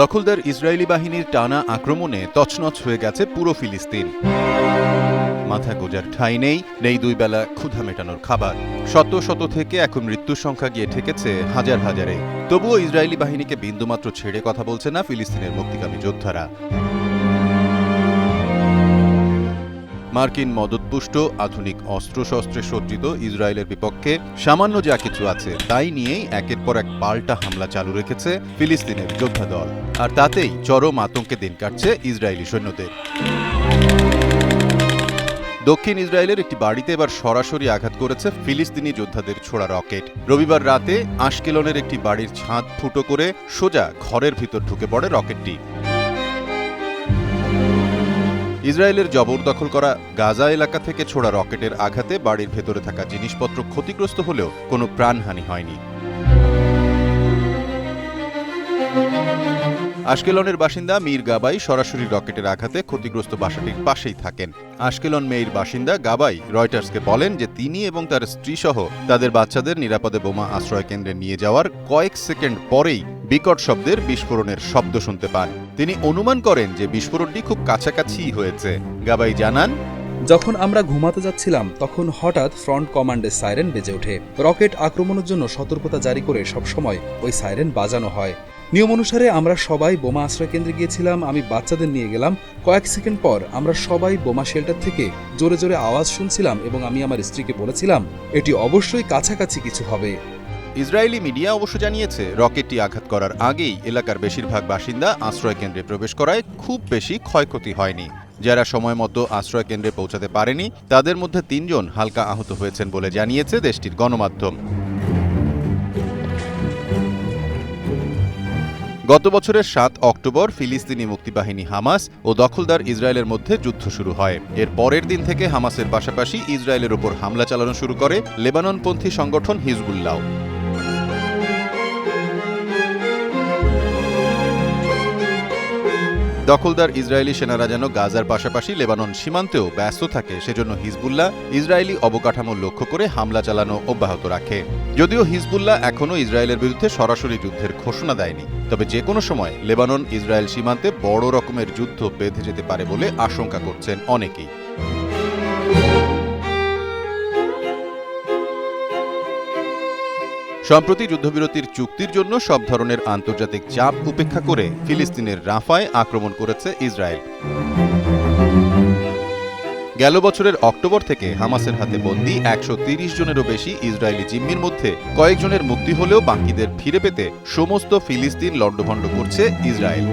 দখলদার ইসরায়েলি বাহিনীর টানা আক্রমণে তছনছ হয়ে গেছে পুরো ফিলিস্তিন। মাথা গোজার ঠাঁই নেই নেই দুই বেলা ক্ষুধা মেটানোর খাবার। শত শত থেকে এখন মৃত্যুর সংখ্যা গিয়ে ঠেকেছে হাজার হাজারে। তবুও ইসরায়েলি বাহিনীকে বিন্দুমাত্র ছেড়ে কথা বলছে না ফিলিস্তিনের মুক্তিকামী যোদ্ধারা। মার্কিন মদতপুষ্ট আধুনিক অস্ত্রশস্ত্রে সজ্জিত ইসরায়েলের বিপক্ষে সামান্য যা কিছু আছে তাই নিয়েই একের পর এক পাল্টা হামলা চালু রেখেছে ফিলিস্তিনের যোদ্ধা দল। আর তাতেই চরম আতঙ্কে দিন কাটছে ইসরায়েলি সৈন্যদের। দক্ষিণ ইসরায়েলের একটি বাড়িতে এবার সরাসরি আঘাত করেছে ফিলিস্তিনি যোদ্ধাদের ছোড়া রকেট। রবিবার রাতে আশকেলনের একটি বাড়ির ছাদ ফুটো করে সোজা ঘরের ভিতর ঢুকে পড়ে রকেটটি। ইসরায়েলের জবরদখল করা গাজা এলাকা থেকে ছোড়া রকেটের আঘাতে বাড়ির ভেতরে থাকা জিনিসপত্র ক্ষতিগ্রস্ত হলেও কোনো প্রাণহানি হয়নি। আশকেলনের বাসিন্দা মীর গাবাই সরাসরি রকেটের আঘাতে ক্ষতিগ্রস্ত বাসাটির পাশেই থাকেন। আশকেলন মেয়ের বাসিন্দা গাবাই রয়টার্সকে বলেন যে তিনি এবং তার স্ত্রী সহ তাদের বাচ্চাদের নিরাপদে বোমা আশ্রয় কেন্দ্রে নিয়ে যাওয়ার কয়েক সেকেন্ড পরেই বিকট শব্দের বিস্ফোরণের শব্দ শুনতে পান। তিনি অনুমান করেন যে বিস্ফোরণটি খুব কাছাকাছি হয়েছে। গাবাই জানান, যখন আমরা ঘুমাতে যাচ্ছিলাম, তখন হঠাৎ ফ্রন্ট কমান্ডের সাইরেন বেজে ওঠে। রকেট আক্রমণের জন্য সতর্কতা জারি করে সবসময় ওই সাইরেন বাজানো হয়। নিয়ম অনুসারে আমরা সবাই বোমা আশ্রয় কেন্দ্রে গিয়েছিলাম, আমি বাচ্চাদের নিয়ে গেলাম। কয়েক সেকেন্ড পর আমরা সবাই বোমা শেল্টার থেকে জোরে জোরে আওয়াজ শুনছিলাম এবং আমি আমার স্ত্রীকে বলেছিলাম, এটি অবশ্যই কাছাকাছি কিছু হবে। ইসরায়েলি মিডিয়া অবশ্য জানিয়েছে, রকেটটি আঘাত করার আগেই এলাকার বেশিরভাগ বাসিন্দা আশ্রয় কেন্দ্রে প্রবেশ করায় খুব বেশি ক্ষয়ক্ষতি হয়নি। যারা সময় মতো আশ্রয় কেন্দ্রে পৌঁছাতে পারেনি, তাদের মধ্যে তিনজন হালকা আহত হয়েছেন বলে জানিয়েছে দেশটির গণমাধ্যম। গত বছরের সাত অক্টোবর ফিলিস্তিনি মুক্তিবাহিনী হামাস ও দখলদার ইসরায়েলের মধ্যে যুদ্ধ শুরু হয়। এর পরের দিন থেকে হামাসের পাশাপাশি ইসরায়েলের ওপর হামলা চালানো শুরু করে লেবাননপন্থী সংগঠন হিজবুল্লাহ। দখলদার ইসরায়েলি সেনারা যেন গাজার পাশাপাশি লেবানন সীমান্তেও ব্যস্ত থাকে, সেজন্য হিজবুল্লাহ ইসরায়েলি অবকাঠামো লক্ষ্য করে হামলা চালানো অব্যাহত রাখে। যদিও হিজবুল্লাহ এখনও ইসরায়েলের বিরুদ্ধে সরাসরি যুদ্ধের ঘোষণা দেয়নি, তবে যে কোনো সময় লেবানন ইসরায়েল সীমান্তে বড় রকমের যুদ্ধ বেঁধে যেতে পারে বলে আশঙ্কা করছেন অনেকেই। সম্প্রতি যুদ্ধবিরতির চুক্তির জন্য সব ধরনের আন্তর্জাতিক চাপ উপেক্ষা করে ফিলিস্তিনের রাফায় আক্রমণ করেছে ইসরায়েল। গেল বছরের অক্টোবর থেকে হামাসের হাতে বন্দি একশো তিরিশ জনেরও বেশি ইসরায়েলি জিম্মির মধ্যে কয়েকজনের মুক্তি হলেও বাকিদের ফিরে পেতে সমস্ত ফিলিস্তিন লণ্ডভণ্ড করছে ইসরায়েল।